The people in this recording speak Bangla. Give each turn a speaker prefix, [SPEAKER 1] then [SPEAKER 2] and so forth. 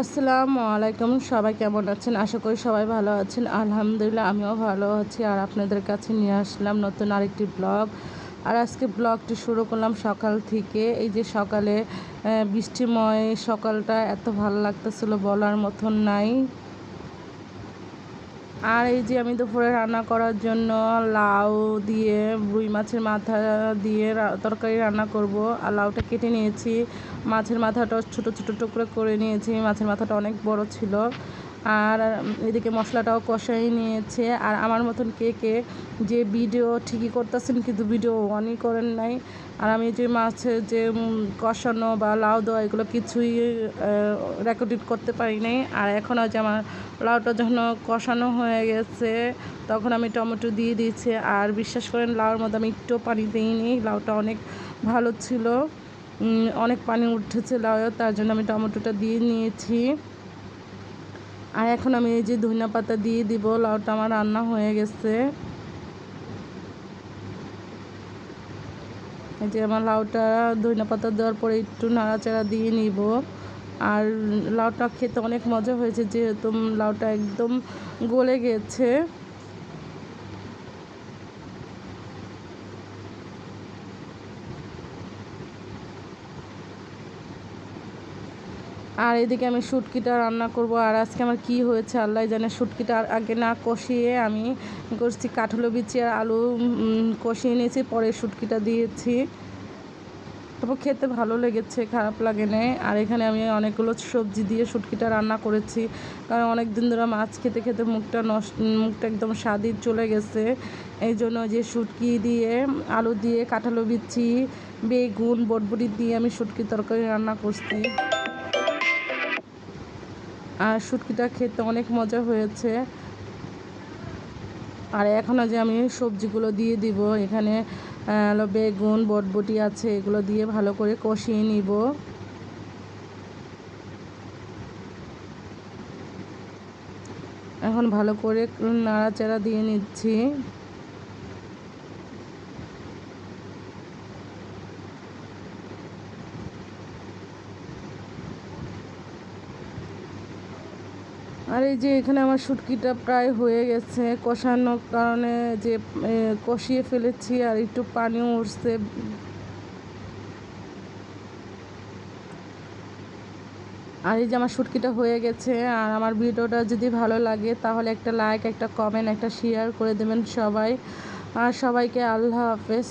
[SPEAKER 1] আসসালামু আলাইকুম, সবাই কেমন আছেন? আশা করি সবাই ভালো আছেন। আলহামদুলিল্লাহ, আমিও ভালো আছি। আর আপনাদের কাছে নিয়ে আসলাম নতুন আরেকটি ব্লগ। আর আজকে ব্লগটি শুরু করলাম সকাল থেকে। এই যে সকালে বৃষ্টিময় সকালটা এত ভালো লাগতেছিল বলার মতন নাই। আর এই যে আমি দুপুরে রান্না করার জন্য লাউ দিয়ে, রুই মাছের মাথা দিয়ে তরকারি রান্না করব। আর লাউটা কেটে নিয়েছি। মাছের মাথাটা ছোট ছোট টুকরো করে নিয়েছি। মাছের মাথাটা অনেক বড় ছিল। আর এদিকে মশলাটাও কষাই নিয়েছে। আর আমার মতন কে কে যে ভিডিও ঠিকই করতেছেন কিন্তু ভিডিও অনই করেন নাই। আর আমি যে মাছের যে কষানো বা লাউ দেওয়া এগুলো কিছুই রেকর্ডিং করতে পারি নাই। আর এখন যে আমার লাউটা যখন কষানো হয়ে গেছে, তখন আমি টমেটো দিয়ে দিয়েছি। আর বিশ্বাস করেন, লাউর মধ্যে আমি একটু পানি দিইনি। লাউটা অনেক ভালো ছিল। অনেক পানি উঠেছে লাউ তার জন্য আমি টমেটোটা দিয়ে নিয়েছি। আর এখন আমি এই যে ধনিয়া পাতা দিয়ে দিব, লাউটা আমার রান্না হয়ে গেছে। এই যে আমার লাউটা ধনিয়া পাতা দেওয়ার পরে একটু নাড়াচাড়া দিয়ে নিব। আর লাউটা খেতে অনেক মজা হয়েছে, যেহেতু লাউটা একদম গলে গেছে। আর এদিকে আমি শুটকিটা রান্না করব। আর আজকে আমার কি হয়েছে, আল্লাহ জানে শুটকিটা আগে না কষিয়ে আমি করছি কাঠলো বিচি আর আলু কষিয়ে নিয়েছি, পরে শুটকিটা দিয়েছি। তারপর খেতে ভালো লেগেছে, খারাপ লাগে নাই আর এখানে আমি অনেকগুলো সবজি দিয়ে শুটকিটা রান্না করেছি। কারণ অনেক দিন ধরে মাছ খেতে খেতে মুখটা নষ্ট, মুখটা একদম স্বাদি চলে গেছে। এই জন্য যে শুটকি দিয়ে, আলু দিয়ে, কাঁঠালো বিচি, বেগুন, বটবটি দিয়ে আমি শুটকি তরকারি রান্না করছি। আর শুটকিটা খেতে অনেক মজা হয়েছে। আর এখনও যে আমি সবজিগুলো দিয়ে দিব, এখানে বেগুন, বটবটি আছে, এগুলো দিয়ে ভালো করে কষিয়ে নিব। এখন ভালো করে নাড়াচাড়া দিয়ে নিচ্ছি। আর এই যে এখানে আমার শুটকিটা প্রায় হয়ে গেছে, কষানোর কারণে যে কষিয়ে ফেলেছি আর একটু পানিও উঠছে আর এই যে আমার শুটকিটা হয়ে গেছে, আর আমার ভিডিওটা যদি ভালো লাগে তাহলে একটা লাইক একটা কমেন্ট একটা শেয়ার করে দেবেন সবাই। আর সবাইকে আল্লাহ হাফেজ।